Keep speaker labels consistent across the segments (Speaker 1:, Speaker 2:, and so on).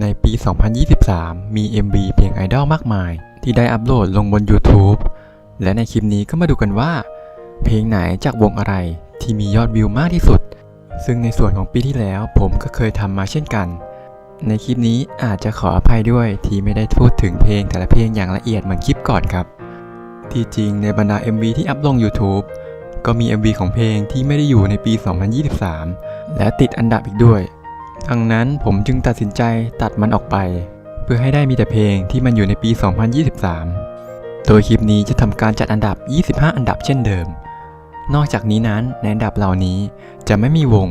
Speaker 1: ในปี 2023 มี MV เพลงไอดอลมากมาย ที่ได้อัปโหลดลงบน YouTube และในคลิปนี้ก็มาดูกันว่า เพลงไหนจากวงอะไรที่มียอดวิวมากที่สุด ซึ่งในส่วนของปีที่แล้วผมก็เคยทำมาเช่นกัน ในคลิปนี้อาจจะขออภัยด้วยที่ไม่ได้พูดถึงเพลงแต่ละเพลงอย่างละเอียดเหมือนคลิปก่อนครับ ที่จริงในบรรดา MV ที่อัพลง YouTube ก็มี MV ของเพลงที่ไม่ได้อยู่ในปี 2023 และติดอันดับอีกด้วย ดังนั้นผมจึงตัดสินใจตัดมันออกไป เพื่อให้ได้มีแต่เพลงที่มันอยู่ในปี 2023 โดยคลิปนี้จะทำการจัดอันดับ 25 อันดับเช่นเดิม นอกจากนี้นั้นในอันดับเหล่านี้จะไม่มีวง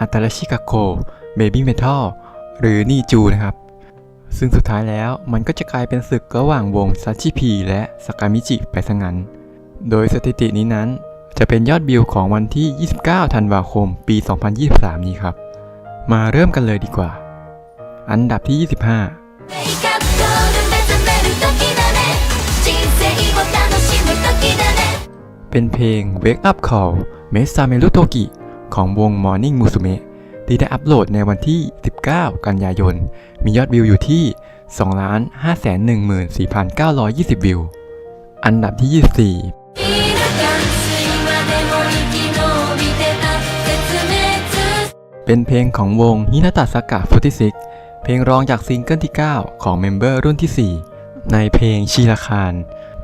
Speaker 1: อัตราชิกาโกเบบี้เมทัลหรือนี่จูนะครับ ซึ่งสุดท้ายแล้วมันก็จะกลายเป็นศึกระหว่างวงซัชิพีและสากามิจิไปซะงั้น โดยสถิตินี้นั้นจะเป็นยอดวิวของวันที่ 29 ธันวาคม ปี 2023 นี้ครับ มาเริ่มกันเลยดีกว่า อันดับที่ 25เป็นเพลง Wake Up Call เมซาเมรุโตกิของวง Morning Musume ที่ได้อัปโหลดในวันที่ 19 กันยายน มียอดวิวอยู่ที่ 2 5 1 4 9 2 0 วิว อันดับที่ 24 เป็นเพลงของวงฮินาตะสากะ46เพลงรองจากซิงเกิลที่ 9 ของเมมเบอร์รุ่นที่ 4 ในเพลงชีราคาร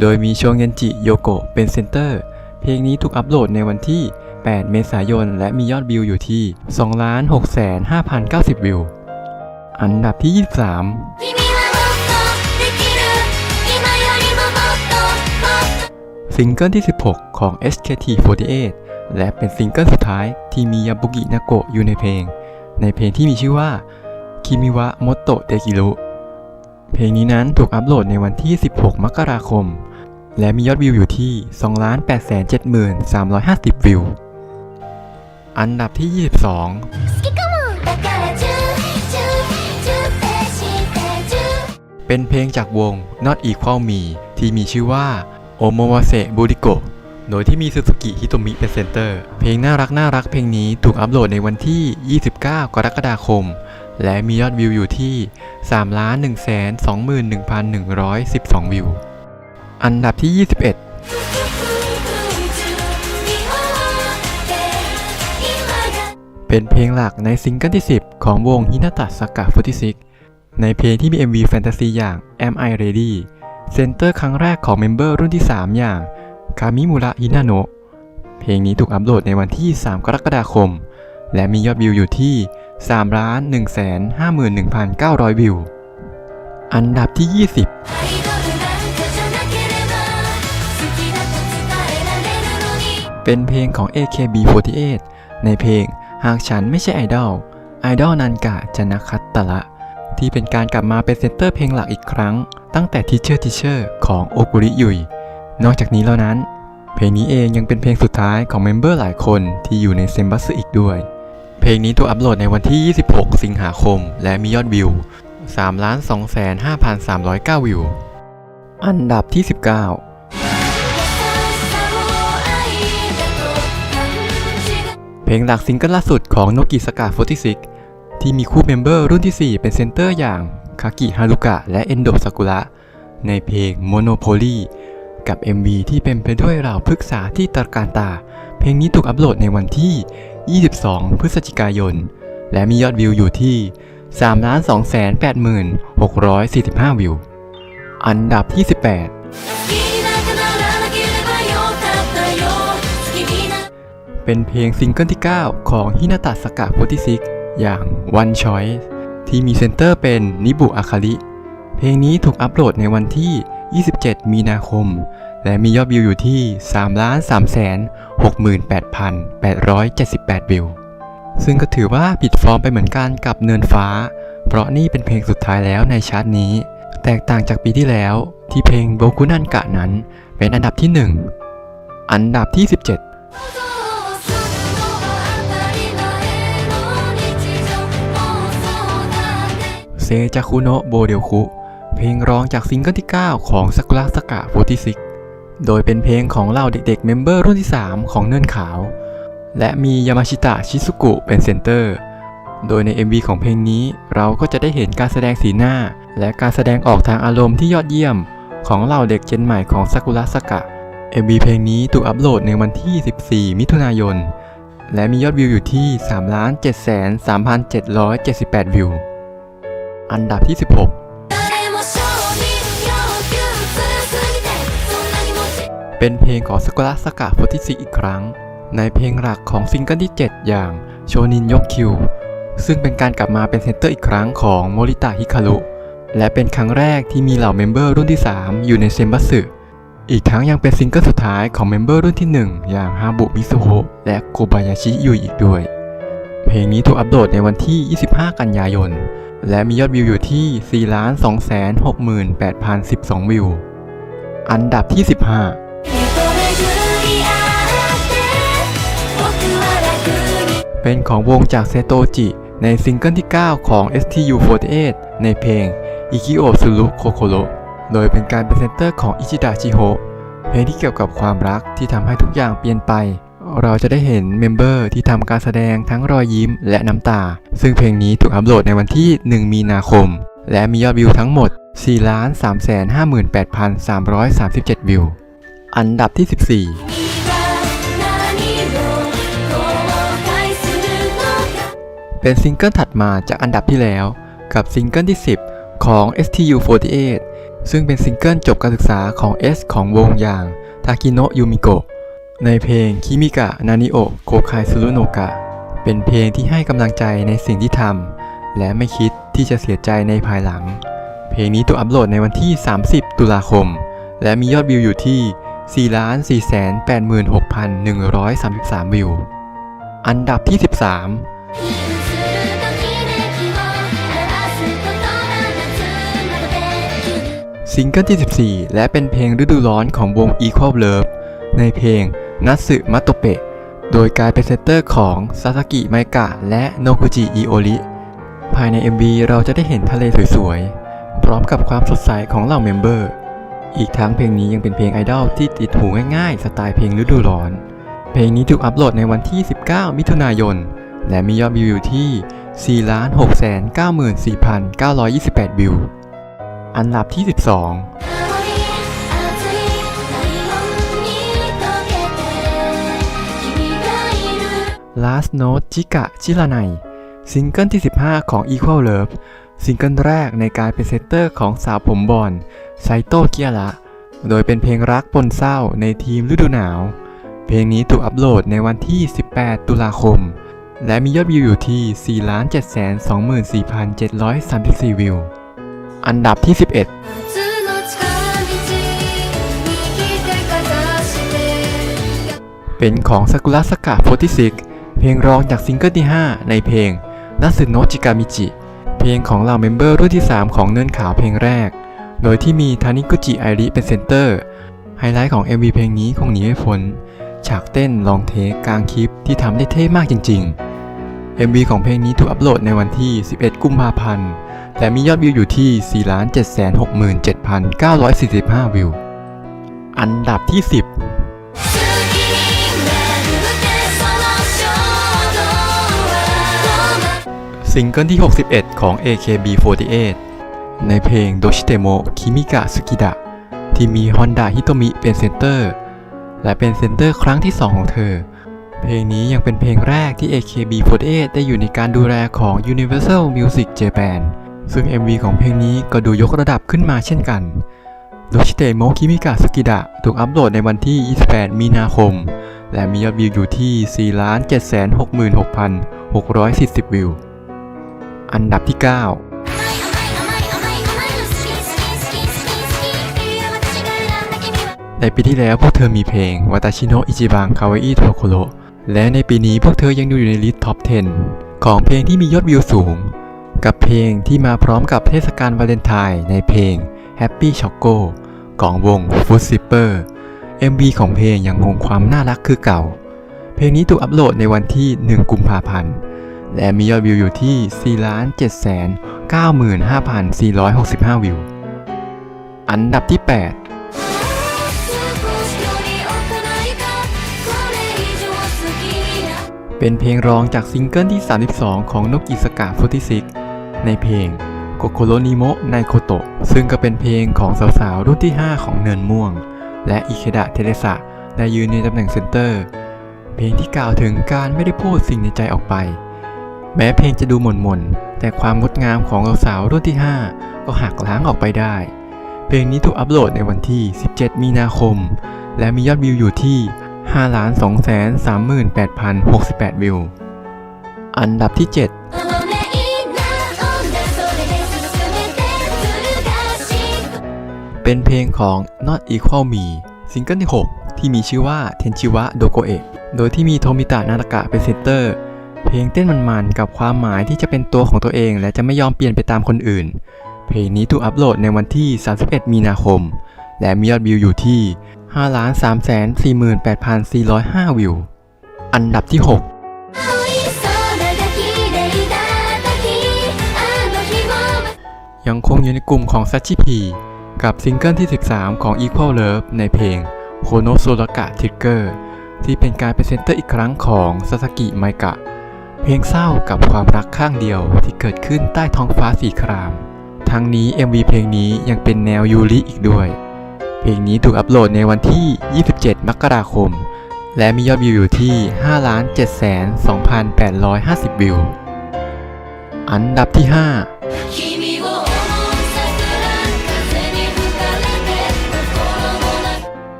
Speaker 1: โดยมีโชงเงนจิโยโกะเป็นเซนเตอร์ เพลงนี้ถูกอัปโหลดในวันที่ 8 เมษายน และมียอดวิวอยู่ที่ 2,650,090 วิว อันดับที่ 23 ซิงเกิลที่ 16 ของ SKT48 และเป็นซิงเกิลสุดท้ายที่มียาบุกินาโกะอยู่ในเพลง ในเพลงที่มีชื่อว่าคิมิวะมอโตเตกิรุเพลงนี้นั้นถูกอัปโหลดในวันที่ 16 มกราคม และมียอดวิวอยู่ที่ 2,873,350 วิว อันดับที่ 22 เป็นเพลงจากวง Not Equal Me ที่มีชื่อว่า o m o w a s e b u r i k o โดยที่มีซูซูกิฮิโตมิเป็นเซนเตอร์ เพลงน่ารักน่ารักเพลงนี้ถูกอัปโหลดในวันที่ 29 กรกฎาคม และมียอดวิวอยู่ที่ 3,121,112 วิว อันดับที่ 21เป็นเพลงหลักในซิงเกิลที่ 10 ของวงฮินาตะสากะฟูติซิกในเพลงที่มี MV แฟนตาซีอย่าง Am I Ready เซนเตอร์ครั้งแรกของเมมเบอร์รุ่นที่ 3 อย่าง คามิมูระฮินาโนะเพลงนี้ถูกอัปโหลดในวันที่ 3 กรกฎาคม และมียอดวิวอยู่ที่3ล้าน
Speaker 2: 1 5 1 9 0 0 วิว อันดับที่ 20
Speaker 1: เป็นเพลงของ AKB48 ในเพลงหากฉันไม่ใช่ไอดอล ไอดอลนันกะจนะคัตตะละ ที่เป็นการกลับมาเป็นเซนเตอร์เพลงหลักอีกครั้ง ตั้งแต่ทิเชอร์ทิเชอร์ของโอกุริยุย นอกจากนี้แล้วนั้น เพลงนี้เองยังเป็นเพลงสุดท้ายของเมมเบอร์หลายคนที่อยู่ในเซมบัสอีกด้วย เพลงนี้ถูกอัปโหลดในวันที่ 26 สิงหาคม และมียอดวิว 3 2 5 3 0 9 วิว อันดับที่ 19เพลงหลักซิงเกิลล่าสุดของโนกิสกา46 ที่มีคู่เมมเบอร์รุ่นที่ 4 เป็นเซนเตอร์อย่างคากิฮารุกะและเอนโดซากุระในเพลง Monopoly กับ MV ที่เป็นไปด้วยราวปาพฤกษาที่ตรการตา เพลงนี้ถูกอัปโหลดในวันที่ 22 พฤศจิกายน และมียอดวิวอยู่ที่ 3,286,645 วิว อันดับที่ 18 เป็นเพลงซิงเกิลที่ 9 ของฮินาตะสกะโพติซิกอย่าง One Choice ที่มีเซนเตอร์เป็นนิบุอาคาริ เพลงนี้ถูกอัปโหลดในวันที่ 27 มีนาคม และมียอดวิวอยู่ที่ 3 3 6 8 8 7 8 วิว ซึ่งก็ถือว่าปิดฟอร์มไปเหมือนกันกับเนินฟ้า เพราะนี่เป็นเพลงสุดท้ายแล้วในชาร์ตนี้ แตกต่างจากปีที่แล้วที่เพลงโบกุนันกะนั้นเป็นอันดับที่ 1 อันดับที่ 17เซจาคุโนโบเดียวคุ เพลงร้องจากซิงเกิลที่ 9 ของซากุระสกะ46 โดยเป็นเพลงของเหล่าเด็กๆ เมมเบอร์รุ่นที่ 3 ของเนินขาว และมียามาชิตะชิซุกุเป็นเซนเตอร์ โดยใน MV ของเพลงนี้เราก็จะได้เห็นการแสดงสีหน้า และการแสดงออกทางอารมณ์ที่ยอดเยี่ยม ของเหล่าเด็กเจนใหม่ของซากุระสกะ MV เพลงนี้ถูกอัปโหลดในวันที่ 14 มิถุนายน และมียอดวิวอยู่ที่3 7 3 7 7 8 วิว อันดับที่ 16 เป็นเพลงของสกุระสกะโฟติซิอีกครั้ง ในเพลงหลักของซิงเกิลที่ 7 อย่างโชนินยกคิว ซึ่งเป็นการกลับมาเป็นเซนเตอร์อีกครั้งของโมริตะฮิคารุ และเป็นครั้งแรกที่มีเหล่าเมมเบอร์รุ่นที่ 3 อยู่ในเซมบัสึอีกทั้งยังเป็นซิงเกิลสุดท้ายของเมมเบอร์รุ่นที่ 1 อย่างฮาบุมิซุโฮะและโกบายาชิยุยอีกด้วย เพลงนี้ถูกอัปโหลดในวันที่ 25 กันยายน และมียอดวิวอยู่ที่ 4,268,012 วิว อันดับที่ 15 เป็นของวงจากเซโตจิ ในซิงเกิลที่ 9 ของ STU48 ในเพลง Ikio Suru Kokoro โดยเป็นการเป็นเซนเตอร์ของอิจิดะชิโฮเพลงที่เกี่ยวกับความรักที่ทำให้ทุกอย่างเปลี่ยนไป เราจะได้เห็นเมมเบอร์ที่ทำการแสดงทั้งรอยยิ้มและน้ำตา ซึ่งเพลงนี้ถูกอัปโหลดในวันที่ 1 มีนาคม และมียอดวิวทั้งหมด 4,358,337 วิว อันดับที่ 14 เป็นซิงเกิลถัดมาจากอันดับที่แล้ว กับซิงเกิลที่ 10 ของ STU48 ซึ่งเป็นซิงเกิลจบการศึกษาของ S ของวงอย่างทาคิโนะยูมิโกะในเพลงคิมิกะนานิโอโกคายซุรุโนกะเป็นเพลงที่ให้กำลังใจในสิ่งที่ทำและไม่คิดที่จะเสียใจในภายหลัง เพลงนี้ถูกอัปโหลดในวันที่ 30 ตุลาคม และมียอดวิวอยู่ที่ 4,486,133 วิว อันดับที่ 13 ซิงเกิลที่ 14 และเป็นเพลงฤดูร้อนของวง Equal Love ในเพลงนัตสึมัตโตเปะโดยการเป็นเซนเตอร์ของซาสกิไมกะและโนกุจิอิโอริภายใน MV เราจะได้เห็นทะเลสวยๆ พร้อมกับความสดใสของเหล่าเมมเบอร์ อีกทั้งเพลงนี้ยังเป็นเพลงไอดอลที่ติดหูง่ายๆ สไตล์เพลงฤดูร้อน เพลงนี้ถูกอัปโหลดในวันที่ 19 มิถุนายน และมียอดวิวที่ 4,694,928 วิว อันดับที่ 12
Speaker 2: ลาสโน
Speaker 1: t จิกะชิลาไนซิงเกิลที่ 15 ของ Equal Love ซิงเกิลแรกในการเป็นเซตเตอร์ของสาวผมบอลไซโตเกียระ โดยเป็นเพลงรักปนเศร้าในทีมฤดูหนาว เพลงนี้ถูกอัปโหลดในวันที่ 18 ตุลาคม และมียอดวิวอยู่ที่ 4 7 2 4 7 3 4 วิว อันดับที่ 11เป็นของซากุระสกะโพติซิกเพลงร้องจากซิงเกิลที่ 5 ในเพลงนัสึโนจิกามิจิ เพลงของเหล่าเมมเบอร์รุ่นที่ 3 ของเนินขาวเพลงแรก โดยที่มีทานิกุจิไอริเป็นเซนเตอร์ ไฮไลท์ของ MV เพลงนี้คงหนีไม่พ้น ฉากเต้นลองเทกกลางคลิปที่ทำได้เท่มากจริง ๆ MV ของเพลงนี้ถูกอัปโหลดในวันที่ 11 กุมภาพันธ์ แต่มียอดวิวอยู่ที่ 4,767,945 วิว อันดับที่ 10ิงเกิลที่ 61 ของ AKB48 ในเพลง Doshitemo Kimika Sukida ที่มี Honda Hitomi เป็นเซนเตอร์ และเป็นเซนเตอร์ครั้งที่ 2 ของเธอ เพลงนี้ยังเป็นเพลงแรกที่ AKB48 ได้อยู่ในการดูแลของ Universal Music Japan ซึ่ง MV ของเพลงนี้ก็ดูยกระดับขึ้นมาเช่นกันโดชิเตะโมคิมิกะสกิดะถูกอัปโหลดในวันที่ 28 มีนาคม และมียอดวิวอยู่ที่ 4,766,640 วิว อันดับที่ 9ในปีที่แล้วพวกเธอมีเพลงวาตาชิโนอิจิบังคาเวอิโทโคโร และในปีนี้พวกเธอยังดูอยู่ในลิสต์ท็อป 10 ของเพลงที่มียอดวิวสูง กับเพลงที่มาพร้อมกับเทศกาลวาเลนไทน์ในเพลง Happy Choco ของวง Foot Zipper MV ของเพลงยังคงความน่ารักคือเก่า เพลงนี้ถูกอัปโหลดในวันที่ 1 กุมภาพันธ์ และมียอดวิวอยู่ที่ 4,795,465 วิว อันดับที่ 8 เป็นเพลงร้องจากซิงเกิลที่ 32 ของนกอิสกะ46 ในเพลงโกโ o โ o นิโมะไนโคโตะซึ่งก็เป็นเพลงของสาวๆ รุ่นที่ 5 ของเนินม่วง และอิเคดะเทเลสะได้ยืนในตำแหน่งเซนเตอร์ เพลงที่กล่าวถึงการไม่ได้พูดสิ่งในใจออกไป แม้เพลงจะดูหม่นๆแต่ความงดงามของสาวๆ รุ่นที่ 5 ก็หักล้างออกไปได้ เพลงนี้ถูกอัปโหลดในวันที่ 17 มีนาคม และมียอดวิวอยู่ที่ 5ล้าน
Speaker 2: 2แสน38,068 วิว อันดับที่ 7
Speaker 1: เป็นเพลงของ Not Equal Me ซิงเกิลที่ 6 ที่มีชื่อว่า Tenchiwa Dogoek โดยที่มีโทมิตะนาตากะเป็นเซนเตอร์ เพลงเต้นมันๆกับความหมายที่จะเป็นตัวของตัวเอง และจะไม่ยอมเปลี่ยนไปตามคนอื่น เพลงนี้ถูกอัปโหลดในวันที่ 31 มีนาคม และมียอดวิวอยู่ที่ 5ล้าน
Speaker 2: 3แสน48,405 วิว อันดับที่ 6
Speaker 1: ยังคงอยู่ในกลุ่มของซัชชิพีกับซิงเกิลที่ 13 ของ Equal Love ในเพลง k o n o s o r a k a Trigger ที่เป็นการเป็นเซนเตอร์อีกครั้งของซาสกิไมกะ เพลงเศร้ากับความรักข้างเดียวที่เกิดขึ้นใต้ท้องฟ้าสีคราม ทั้งนี้ MV เพลงนี้ยังเป็นแนวยูริอีกด้วย พลงนี้ถูกอัปโหลดในวันที่ 27 มกราคม และมียอดวิวอยู่ที่ 5,702,850 วิว อันดับที่5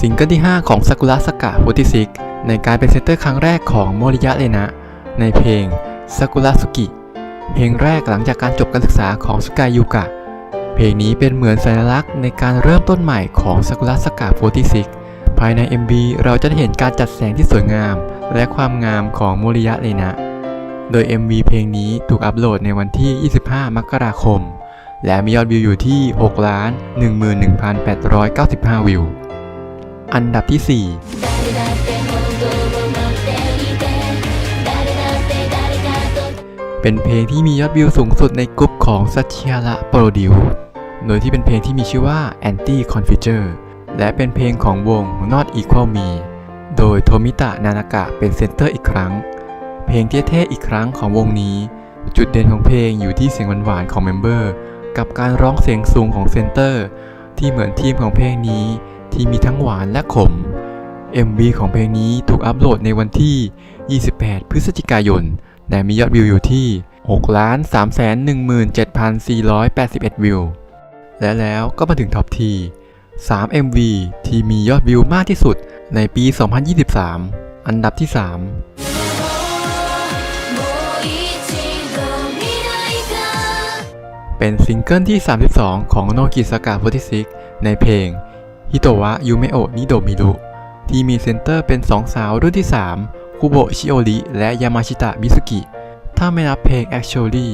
Speaker 1: สิงเกิลที่ 5 ของซากุระสกซิกในการเป็นเซนเตอร์ครั้งแรกของโมริยะเลยนะ ในเพลงซากุระสุกิ เพลงแรกหลังจากการจบการศึกษาของสกายยูกะ เพลงนี้เป็นเหมือนสัญลักษณ์ในการเริ่มต้นใหม่ของสกุละสกาโฟติซิกภายใน MB เราจะได้เห็นการจัดแสงที่สวยงาม และความงามของโมริยะเลยนะ โดย MV เพลงนี้ถูกอัปโหลดในวันที่ 25 มกราคม และมียอดวิวอยู่ที่6ล้าน11,895 วิว อันดับที่ 4 เป็นเพลงที่มียอดวิวสูงสุดในกลุ่มของซัชิฮาระโปรดิวโดยที่เป็นเพลงที่มีชื่อว่า Anti Confuture และเป็นเพลงของวง Not Equal Me โดยโทมิตะนานากะเป็นเซนเตอร์อีกครั้ง เพลงเท่ๆอีกครั้งของวงนี้ จุดเด่นของเพลงอยู่ที่เสียงหวานๆของเมมเบอร์กับการร้องเสียงสูงของเซนเตอร์ ที่เหมือนทีมของเพลงนี้ที่มีทั้งหวานและขม MV ของเพลงนี้ถูกอัปโหลดในวันที่ 28 พฤศจิกายน แต่มียอดวิวอยู่ที่6,317,481 วิว และแล้วก็มาถึงท็อปที3 MV ที่มียอดวิวมากที่สุดในปี 2023 อันดับที่ 3เป็นซิงเกิลที่ 32 ของโนกิสากซิกในเพลงฮิโตวะยูเมโอะนิโดมิรุที่มีเซนเตอร์เป็นสองสาวรุ่นที่ 3 คุโบชิโอริและยามาชิตะมิสุกิ ถ้าไม่นับเพลง Actually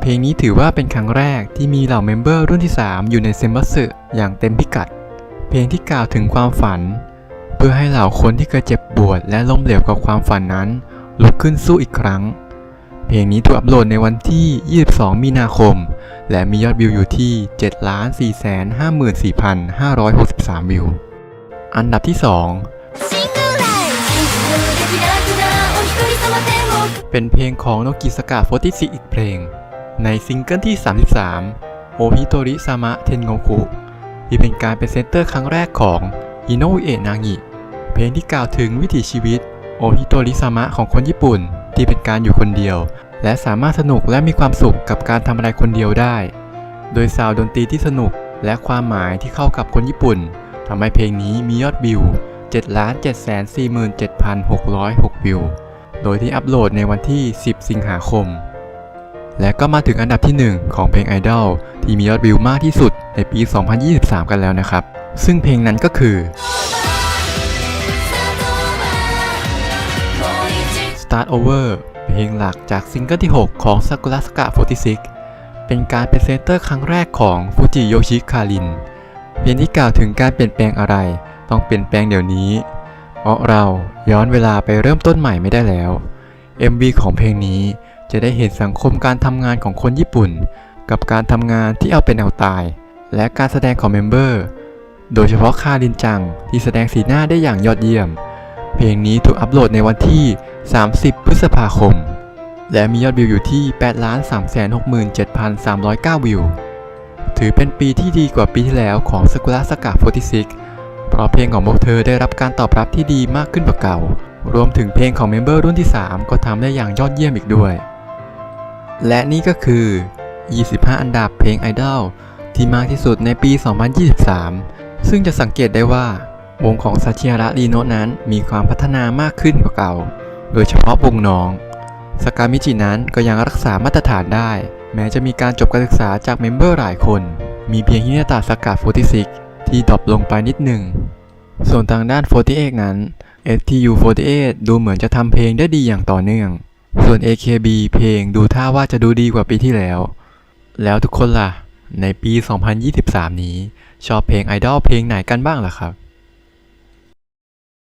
Speaker 1: เพลงนี้ถือว่าเป็นครั้งแรกที่มีเหล่าเมมเบอร์รุ่นที่ 3 อยู่ในเซมบัสึอย่างเต็มพิกัด เพลงที่กล่าวถึงความฝัน เพื่อให้เหล่าคนที่เคยเจ็บปวดและล้มเหลวกับความฝันนั้น ลุกขึ้นสู้อีกครั้ง เพลงนี้ถูกอัปโหลดในวันที่ 22 มีนาคม และมียอดวิวอยู่ที่ 7 4 5 4 5 6 3 วิว อันดับที่ 2 เป็นเพลงของโนกิสกะ46อีกเพลง ในซิงเกิลที่ 33 โอฮิโตริซามะเทนโงคุที่เป็นการเป็นเซนเตอร์ครั้งแรกของฮิโนอุเอะนางิเพลงที่กล่าวถึงวิถีชีวิตโอฮิโตริซามะของคนญี่ปุ่น ที่เป็นการอยู่คนเดียว และสามารถสนุกและมีความสุขกับการทำอะไรคนเดียวได้ โดยซาวด์ดนตรีที่สนุกและความหมายที่เข้ากับคนญี่ปุ่นทำให้เพลงนี้มียอดวิว 7,747,606 วิว โดยที่อัปโหลดในวันที่ 10 สิงหาคม และก็มาถึงอันดับที่ 1 ของเพลง Idol ที่มียอดวิวมากที่สุดในปี 2023 กันแล้วนะครับ ซึ่งเพลงนั้นก็คือ Start Over เพลงหลักจากซิงเกิลที่ 6 ของ Sakura Saka 46 เป็นการเป็นเซนเตอร์ครั้งแรกของฟูจิโยชิคาริน เพลงที่กล่าวถึงการเปลี่ยนแปลงอะไร ต้องเปลี่ยนแปลงเดี๋ยวนี้ เพราะเราย้อนเวลาไปเริ่มต้นใหม่ไม่ได้แล้ว MV ของเพลงนี้จะได้เห็นสังคมการทำงานของคนญี่ปุ่น กับการทำงานที่เอาเป็นเอาตาย และการแสดงของเมมเบอร์ โดยเฉพาะคารินจังที่แสดงสีหน้าได้อย่างยอดเยี่ยม เพลงนี้ถูกอัปโหลดในวันที่ 30 พฤษภาคม และมียอดวิวอยู่ที่ 8,367,309 วิว ถือเป็นปีที่ดีกว่าปีที่แล้วของ Sakura Saka 46 เพราะเพลงของพวกเธอได้รับการตอบรับที่ดีมากขึ้นกว่าเก่า รวมถึงเพลงของเมมเบอร์รุ่นที่ 3 ก็ทำได้อย่างยอดเยี่ยมอีกด้วย และนี่ก็คือ 25 อันดับเพลงไอดอลที่มากที่สุดในปี 2023 ซึ่งจะสังเกตได้ว่าวงของซาชิฮาระรีโนะนั้นมีความพัฒนามากขึ้นกว่าเก่า โดยเฉพาะวงน้องสกามิจินั้นก็ยังรักษามาตรฐานได้ แม้จะมีการจบการศึกษาจากเมมเบอร์หลายคน มีเพียงฮินาตะสกา46 ที่ดรอปลงไปนิดหนึ่ง ส่วนทางด้าน 48 นั้น STU48 ดูเหมือนจะทำเพลงได้ดีอย่างต่อเนื่อง ส่วน AKB เพลงดูท่าว่าจะดูดีกว่าปีที่แล้ว แล้วทุกคนล่ะ ในปี 2023 นี้ ชอบเพลงไอดอลเพลงไหนกันบ้างล่ะครับ